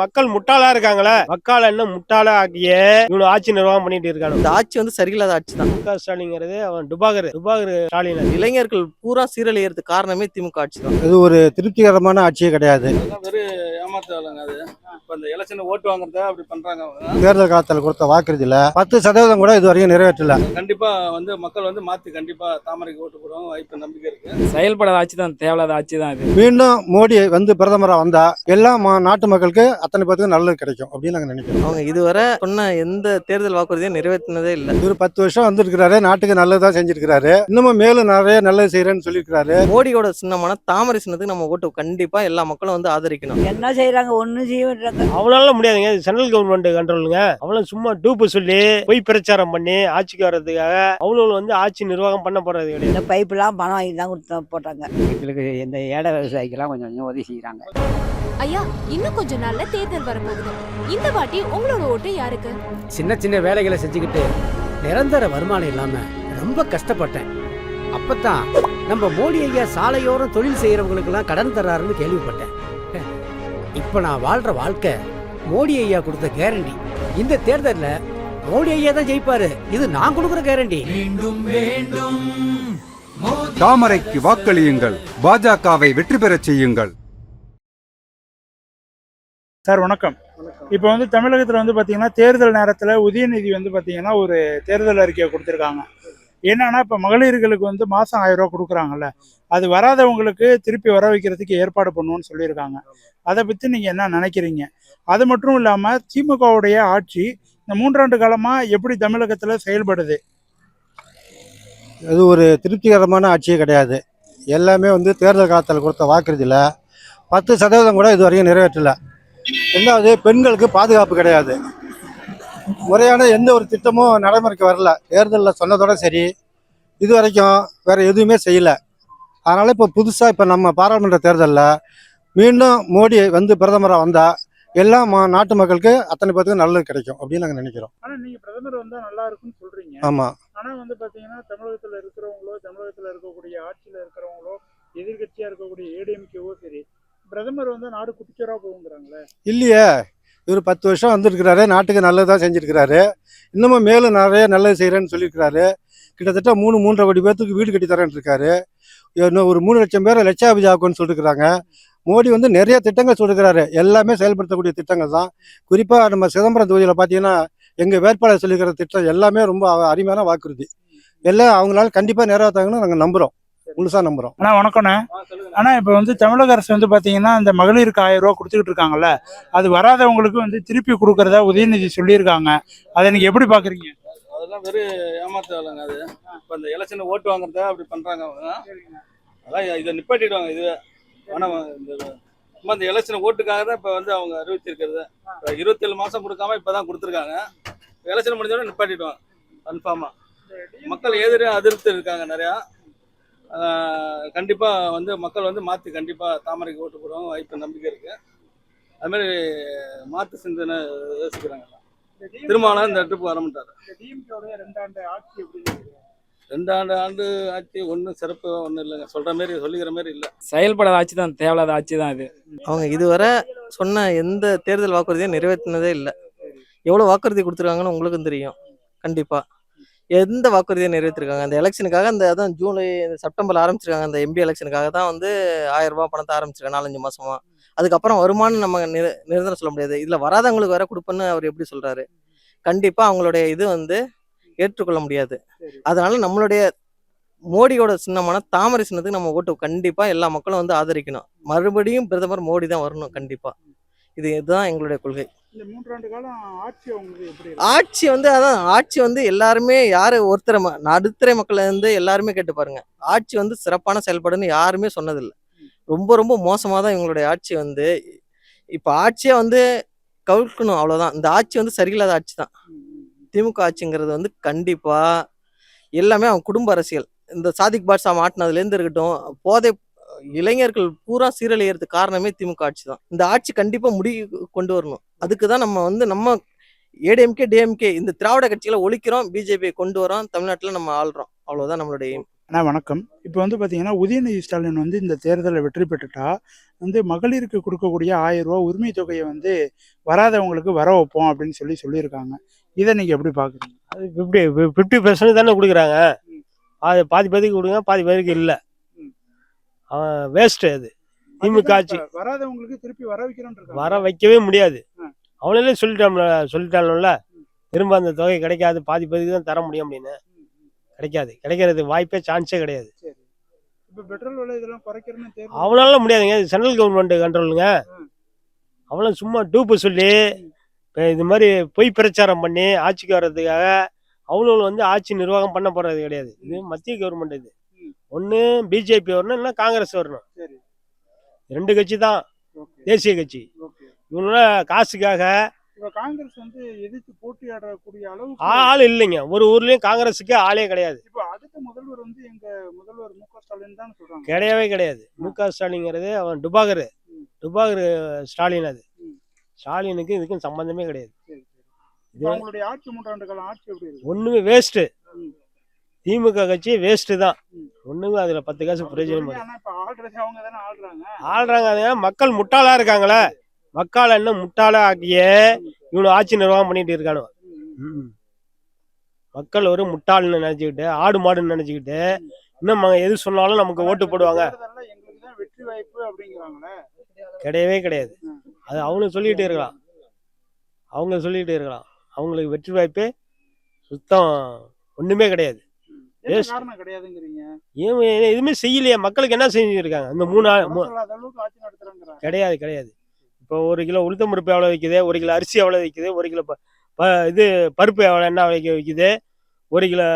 மக்கள் முட்டாளா இருக்காங்களே? மக்கள் என்ன முட்டாளா ஆக்கிய இவனு ஆட்சி நிர்வாகம் பண்ணிட்டு இருக்கானு? இந்த ஆட்சி வந்து சரியில்லாத ஆட்சி தான். மு க ஸ்டாலின்ங்கிறது அவன் டுபாகர் டுபாகர் ஸ்டாலின் இளைஞர்கள் பூரா சீரழியறதுக்கு காரணமே திமுக ஆட்சி தான். இது ஒரு திருப்திகரமான ஆட்சியே கிடையாது. அதெல்லாம் வெறும் ஏமாத்து வேலைங்க அது. இப்போ இந்த எலெக்ஷன் ஓட்டு வாங்குறத அப்படி பண்றாங்க அவங்க? தேர்தல் காலத்தில் கொடுத்த வாக்குறுதியில பத்து சதவீதம் கூட இது வரைக்கும் நிறைவேற்றல. கண்டிப்பா வந்து மக்கள் வந்து மாத்தி கண்டிப்பா தாமரைக்கு ஓட்டு போடுவாங்க வாய்ப்பு நம்பிக்கை இருக்கு. செயல்படாத ஆட்சி தான் தேவையில்லாத ஆட்சி தான் இது. மீண்டும் மோடி வந்து பிரதமரா வந்தா எல்லா மா- நாட்டு மக்களுக்கு அத்தனை பேருக்கு நல்லது கிடைக்கும் அப்படின்னு நாங்க நினைக்கிறோம். அவங்க இதுவரை சொன்ன எந்த தேர்தல் வாக்குறுதியும் நிறைவேற்றினதே இல்லை. இவர் பத்து வருஷம் வந்திருக்கிறாரு நாட்டுக்கு நல்லதா செஞ்சிருக்கிறாரு. இன்னமும் மேலும் நிறைய நல்லது செய்யறேன்னு சொல்லியிருக்கிறாரு. மோடியோட சின்னமான தாமரை சின்னத்துக்கு நம்ம ஓட்டு கண்டிப்பா எல்லா மக்களும் வந்து ஆதரிக்கணும். என்ன செய்யறாங்க ஒண்ணும் செய்ய அவனால முடியாதுங்க. சென்ட்ரல் கவர்மெண்ட் கண்ட்ரோலுங்க அவனும் சும்மா டூப்பு சொல்லி பொய் பிரச்சாரம் பண்ணி ஆட்சிக்கு வர்றதுக்காக அவனும் வந்து ஆட்சி நிர்வாகம் பண்ண போறது கிடையாது. இந்த பைப்லாம் பணம் வாங்கி தான் கொடுத்து போட்டாங்க. எங்களுக்கு இந்த ஏழை விவசாயிக்கெல்லாம் கொஞ்சம் கொஞ்சம் உதவி செய்கிறாங்க ஐயா இன்னும் கொஞ்ச நாள்ல தேர்தல் வரப்போகுது. இந்த வாட்டி உங்களோட ஓட்டு யாருக்கு? சின்ன சின்ன வேலைகளை செஞ்சுக்கிட்டு நிரந்தர வருமானம் இல்லாம ரொம்ப கஷ்டப்பட்டேன். அப்பதான் நம்ம மோடி ஐயா சாலையோரம் தொழில் செய்யறவங்களுக்கெல்லாம் கடன் தர்றாருன்னு கேள்விப்பட்டேன். இப்ப நான் வாழ்ற வாழ்க்கை மோடி ஐயா கொடுத்த கேரண்டி இந்த தேர்தல்ல மோடி ஐயா தான் ஜெயிப்பாரு. இது நான் கொடுக்குற கேரண்டி தாமரைக்கு வாக்களியுங்கள். பாஜகவை வெற்றி பெறச் செய்யுங்கள். சார் வணக்கம். இப்போ வந்து தமிழகத்தில் வந்து பார்த்தீங்கன்னா தேர்தல் நேரத்தில் உதயநிதி வந்து பார்த்தீங்கன்னா ஒரு தேர்தல் அறிக்கையை கொடுத்துருக்காங்க. என்னன்னா இப்போ மகளிர்களுக்கு வந்து மாதம் ஆயிரம் ரூபா கொடுக்குறாங்கல்ல. அது வராதவங்களுக்கு திருப்பி வர வைக்கிறதுக்கு ஏற்பாடு பண்ணுவோன்னு சொல்லியிருக்காங்க. அதை பற்றி நீங்கள் என்ன நினைக்கிறீங்க? அது மட்டும் இல்லாமல் திமுகவுடைய ஆட்சி இந்த மூன்றாண்டு காலமாக எப்படி தமிழகத்தில் செயல்படுது? அது ஒரு திருப்திகரமான ஆட்சியே கிடையாது. எல்லாமே வந்து தேர்தல் காலத்தில் கொடுத்த வாக்குறுதியில் பத்து சதவீதம் கூட இது வரைக்கும் ரெண்டாவது பெண்களுக்கு பாதுகாப்பு கிடையாது. முறையான எந்த ஒரு திட்டமும் நடைமுறைக்கு வரல. தேர்தலில் சொன்னதோட சரி இது வரைக்கும் வேற எதுவுமே செய்யல. அதனால இப்போ புதுசாக இப்போ நம்ம பாராளுமன்ற தேர்தலில் மீண்டும் மோடி வந்து பிரதமராக வந்தா எல்லா மா- நாட்டு மக்களுக்கு அத்தனை பேருக்கு நல்லது கிடைக்கும் அப்படின்னு நாங்கள் நினைக்கிறோம். ஆனால் நீங்கள் பிரதமர் வந்தால் நல்லா சொல்கிறீங்க ஆமாம் ஆனால் வந்து பார்த்தீங்கன்னா தமிழகத்தில் இருக்கிறவங்களோ தமிழகத்தில் இருக்கக்கூடிய ஆட்சியில் இருக்கிறவங்களோ எதிர்க்கட்சியாக இருக்கக்கூடிய ஏடிஎம்கேவோ சரி பிரதமர் வந்து நாடு குட்டிச்சோரா போகுங்கிறாங்களே. இல்லையே. இவர் பத்து வருஷம் வந்திருக்கிறாரு. நாட்டுக்கு நல்லதாக செஞ்சுருக்கிறாரு. இன்னமும் மேலும் நிறைய நல்லது செய்கிறேன்னு சொல்லியிருக்கிறாரு. கிட்டத்தட்ட மூணு மூன்றரை கோடி பேர்த்துக்கு வீடு கட்டி தரேன்னு இருக்காரு இன்னும் ஒரு மூணு லட்சம் பேர் லட்சாபிஜி ஆக்குன்னு சொல்லியிருக்கிறாங்க மோடி வந்து நிறைய திட்டங்கள் சொல்லியிருக்கிறாரு எல்லாமே செயல்படுத்தக்கூடிய திட்டங்கள் தான். குறிப்பாக நம்ம சிதம்பரம் தொகுதியில் பார்த்தீங்கன்னா எங்கள் வேட்பாளர் சொல்லியிருக்கிற திட்டம் எல்லாமே ரொம்ப அருமையான வாக்குறுதி. எல்லாம் அவங்களால கண்டிப்பாக நிறைவேற்றாங்கன்னு நாங்கள் நம்புகிறோம் முழுசாக நம்புகிறோம் அண்ணா சொல்லுங்க ஆனா இப்போ வந்து தமிழக அரசு வந்து பாத்தீங்கன்னா இந்த மகளிருக்கு ஆயிரம் ரூபா கொடுத்துக்கிட்டு இருக்காங்கல்ல அது வராதவங்களுக்கு வந்து திருப்பி கொடுக்கறதா உதயநிதி சொல்லியிருக்காங்க. அதை நீங்க எப்படி பாக்குறீங்க? அதெல்லாம் வெறும் ஏமாத்து வேலைங்க அது. இப்போ இந்த எலெக்ஷன் ஓட்டு வாங்குறத அப்படி பண்றாங்க அவங்க. அதான் இதை நிப்பாட்டிடுவாங்க இது ஆனா இந்த சும்மா இந்த எலெக்ஷன் ஓட்டுக்காக தான் இப்போ வந்து அவங்க அறிவிச்சிருக்கிறது. இப்போ இருபத்தேழு மாசம் கொடுக்காம இப்பதான் கொடுத்துருக்காங்க. எலெக்ஷன் முடிஞ்சோடனே நிப்பாட்டிடுவாங்க. கன்ஃபார்மா மக்கள் எதிர அதிருப்தி இருக்காங்க நிறையா. ஆஹ் கண்டிப்பா வந்து மக்கள் வந்து மாத்தி கண்டிப்பா தாமரைக்கு ஓட்டு போடுவாங்க வாய்ப்பு நம்பிக்கை இருக்கு. அது மாதிரி மாத்து சிந்தனை யோசிக்கிறாங்க. திருமாவளவன் இந்த ட்ரிப் வர மாட்டாரு. ரெண்டாண்டு ஆட்சி எப்படி ரெண்டு ஆண்டு ஆண்டு ஆட்சி ஒன்றும் சிறப்பு ஒன்றும் இல்லைங்க. சொல்ற மாதிரி சொல்லிக்கிற மாதிரி இல்லை. செயல்படாத ஆட்சி தான் தேவையில்லாத ஆட்சி தான் இது. அவங்க இதுவரை சொன்ன எந்த தேர்தல் வாக்குறுதியும் நிறைவேற்றினதே இல்லை. எவ்வளோ வாக்குறுதி கொடுத்துருக்காங்கன்னு உங்களுக்கும் தெரியும். கண்டிப்பா. எந்த வாக்குறுதியை நிறைவேற்றிருக்காங்க அந்த எலெக்ஷனுக்காக அந்த அதான் ஜூலை இந்த செப்டம்பர்ல ஆரம்பிச்சிருக்காங்க. அந்த எம்பி எலெக்ஷனுக்காக தான் வந்து ஆயிரம் ரூபாய் பணத்தை ஆரம்பிச்சிருக்காங்க. நாலஞ்சு மாசமா. அதுக்கப்புறம் வருமானம் நம்ம நிர நிரந்தரம் சொல்ல முடியாது. இதுல வராதவங்களுக்கு வேற கொடுப்பேன்னு அவர் எப்படி சொல்றாரு? கண்டிப்பா அவங்களுடைய இது வந்து ஏற்றுக்கொள்ள முடியாது. அதனால நம்மளுடைய மோடியோட சின்னமான தாமரை சின்னத்துக்கு நம்ம ஓட்டு கண்டிப்பா எல்லா மக்களும் வந்து ஆதரிக்கணும். மறுபடியும் பிரதமர் மோடி தான் வரணும் கண்டிப்பா. இது இதுதான் எங்களுடைய கொள்கை. ஆட்சி வந்து அதான் ஆட்சி வந்து எல்லாருமே யாரு ஒருத்தர் நடுத்தர மக்கள் இருந்து எல்லாருமே கேட்டு பாருங்க. ஆட்சி வந்து சிறப்பான செயல்பாடுன்னு யாருமே சொன்னதில்லை. ரொம்ப ரொம்ப மோசமாக தான் இவங்களுடைய ஆட்சி வந்து இப்போ ஆட்சியே வந்து கவிழ்க்கணும் அவ்வளோதான் இந்த ஆட்சி வந்து சரியில்லாத ஆட்சி தான். திமுக ஆட்சிங்கிறது வந்து கண்டிப்பா எல்லாமே அவன் குடும்ப அரசியல். இந்த சாதிக் பாட்ஷா மாட்டினதுலேருந்து இருக்கட்டும் போதை இளைஞர்கள் பூரா சீரழியறதுக்கு காரணமே திமுக ஆட்சி தான் இந்த ஆட்சி கண்டிப்பா முடிவு கொண்டு வரணும். அதுக்கு தான் நம்ம வந்து நம்ம ஏடிஎம்கே டிஎம்கே இந்த திராவிட கட்சிகளை ஒழிக்கிறோம் பிஜேபி கொண்டு வரோம் தமிழ்நாட்டில் நம்ம ஆள்றோம். அவ்வளவுதான் நம்மளுடைய. அண்ணா வணக்கம். இப்போ வந்து பார்த்தீங்கன்னா உதயநிதி ஸ்டாலின் வந்து இந்த தேர்தலில் வெற்றி பெற்றுட்டா வந்து மகளிருக்கு கொடுக்கக்கூடிய ஆயிரம் ரூபா உரிமை தொகையை வந்து வராதவங்களுக்கு வர வைப்போம் அப்படின்னு சொல்லி சொல்லியிருக்காங்க. இதை நீங்கள் எப்படி பார்க்குறீங்க அது ஃபிஃப்டி ஃபிஃப்டி பர்சன்ட் தானே கொடுக்குறாங்க. அது பாதி பேருக்கு கொடுங்க பாதி பேருக்கு இல்லை. அவன் வேஸ்ட்டு அது. திமுக ஆட்சி. வராதவங்களுக்கு திருப்பி வர வைக்கிறோம் வர வைக்கவே முடியாது. ம். அவங்களே சொல்லிட்டோம்ல சொல்லிட்டாங்கல்ல திரும்ப அந்த தொகை கிடைக்காது பாதி பேருக்கு தான் தர முடியும் அப்படின்னு. கிடைக்காது. கிடைக்கிறது வாய்ப்பே சான்ஸே கிடையாது. அவனால முடியாதுங்க. சென்ட்ரல் கவர்மெண்ட் கண்ட்ரோலுங்க. அவளை சும்மா டூப்பு சொல்லி இப்போ இது மாதிரி பொய் பிரச்சாரம் பண்ணி ஆட்சிக்கு வர்றதுக்காக அவங்களும் வந்து ஆட்சி நிர்வாகம் பண்ண போறது கிடையாது. இது மத்திய கவர்மெண்ட் இது. ஒன்று பிஜேபி வரணும் இல்லைன்னா காங்கிரஸ் வரணும். சரி. ரெண்டு கட்சி தான். தேசிய கட்சி. ஓகே. இவங்கள காசுக்காக காங்கிரஸ் வந்து எதிர்த்து போட்டியாடக்கூடிய அளவுக்கு ஆள் இல்லைங்க. ஒரு ஊர்லயும் காங்கிரஸுக்கு ஆளே கிடையாது. இப்போ அடுத்த முதல்வர் வந்து எங்க முதல்வர் மு க ஸ்டாலின் தான் சொல்றாங்க. கிடையவே கிடையாது. மு க ஸ்டாலின்ங்கிறது அவன் டுபாகர். டுபாகர் ஸ்டாலின் அது. ஸ்டாலினுக்கு இதுக்கும் சம்பந்தமே கிடையாது. அவங்களுடைய ஆட்சி மூன்றாண்டு காலம் ஆட்சி எப்படி இருக்கு? ஒண்ணுமே வேஸ்ட்டு. திமுக கட்சி வேஸ்ட்டு தான். ஒண்ணுமே அதுல பத்து காசு பிரயோஜனம் அவங்க ஆள்றாங்க. மக்கள் முட்டாளா இருக்காங்களே. மக்களை என்ன முட்டாளா ஆக்கியே இவனு ஆட்சி நிர்வாகம் பண்ணிட்டு இருக்கானு. மக்கள் ஒரு முட்டாள்னு நினைச்சுக்கிட்டு ஆடு மாடுன்னு நினைச்சுக்கிட்டு இன்னும் எது சொன்னாலும் நமக்கு ஓட்டு போடுவாங்க. கிடையவே கிடையாது. அது அவனுக்கு சொல்லிட்டு இருக்கலாம். அவங்க சொல்லிட்டு இருக்கலாம். அவங்களுக்கு வெற்றி வாய்ப்பே சுத்தம் ஒண்ணுமே கிடையாது. எதுவுமே செய்யலையே. மக்களுக்கு என்ன செஞ்சுருக்காங்க? இந்த மூணு கிடையாது கிடையாது. இப்போ ஒரு கிலோ உளுத்தம் பருப்பு எவ்வளோ விற்குது ஒரு கிலோ அரிசி எவ்வளோ விற்குது ஒரு கிலோ இது பருப்பு எவ்வளோ என்ன விற்க விற்குது ஒரு கிலோ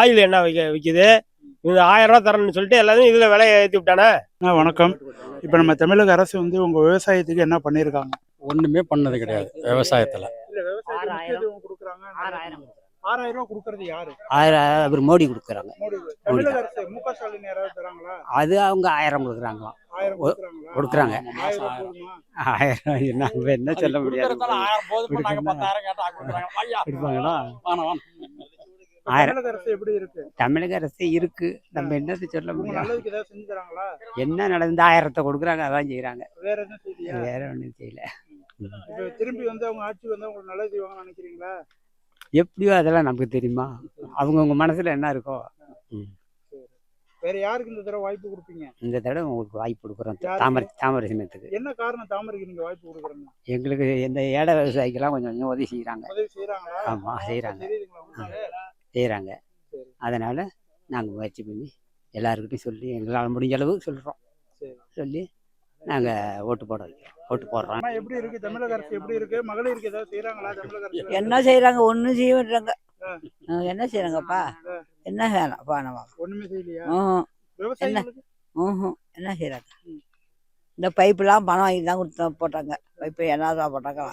ஆயில் என்ன விற்க விற்குது இந்த ஆயிரம் ரூபா தரேன்னு சொல்லிட்டு எல்லாத்தையும் இதில் விலையை ஏற்றி விட்டானே? அண்ணா வணக்கம். இப்போ நம்ம தமிழக அரசு வந்து உங்க விவசாயத்துக்கு என்ன பண்ணியிருக்காங்க ஒண்ணுமே பண்ணது கிடையாது விவசாயத்துல. இல்ல விவசாயத்துக்கு ஆறாயிரம். ரூபாய் கொடுக்கறது யாரு? ஆயிரம் அவர் மோடி கொடுக்குறாங்க. மோடி. தமிழக அரசு மு க ஸ்டாலின் யாராவது தராங்களா? அது அவங்க ஆயிரம் கொடுக்குறாங்களாம். ஆயிரம் கொடுக்குறாங்க. ஆயிரம் நம்ம என்ன சொல்ல முடியாது. கொடுப்பாங்களா. தமிழக அரசு எப்படி இருக்கு? தமிழக அரசு இருக்கு. நம்ம என்னது சொல்ல தராங்களா? என்ன நடந்து ஆயிரத்தை கொடுக்குறாங்க அதான் செய்யறாங்க வேற வேற ஒன்றும் செய்யல. திரும்பி வந்து அவங்க ஆட்சி வந்து உங்களுக்கு நல்லது செய்வாங்கன்னு நினைக்கிறீங்களா? எப்படியோ அதெல்லாம் நமக்கு தெரியுமா? அவங்கவுங்க மனசுல என்ன இருக்கோ? வேற யாருக்கு இந்த தடவை வாய்ப்பு கொடுப்பீங்க? இந்த தடவை உங்களுக்கு வாய்ப்பு கொடுக்குறோம்? தாமரை தாமரை சின்னத்துக்கு. என்ன காரணம் தாமரைக்கு நீங்க வாய்ப்பு கொடுக்குறீங்க? எங்களுக்கு இந்த ஏழை விவசாயிக்கெல்லாம் கொஞ்சம் கொஞ்சம் உதவி செய்கிறாங்க உதவி செய்யறாங்களா ஆமா செய்கிறாங்க? செய்கிறாங்க. அதனால நாங்கள் முயற்சி பண்ணி எல்லாருக்கிட்டையும் சொல்லி எங்களால் முடிஞ்ச அளவு சொல்கிறோம். சொல்லி நாங்கள் ஓட்டு போட வைக்கிறோம். ஓட்டு போடுறோம். எப்படி இருக்கு? தமிழக அரசு எப்படி இருக்கு? மகளிருக்கு ஏதாவது செய்யறாங்களா தமிழக அரசு என்ன செய்கிறாங்க ஒன்றும் செய்ய மாட்டாங்க. என்ன செய்கிறாங்கப்பா ஆ. என்ன வேணாம்ப்பா நம்ம ஒண்ணுமே செய்யலையா? விவசாயிகளுக்கு? ம் என்ன செய்கிறாங்க ம். இந்த பைப்புலாம் பணம் வாங்கி தான் கொடுத்து போட்டாங்க. பைப்பு என்ன போட்டாங்களா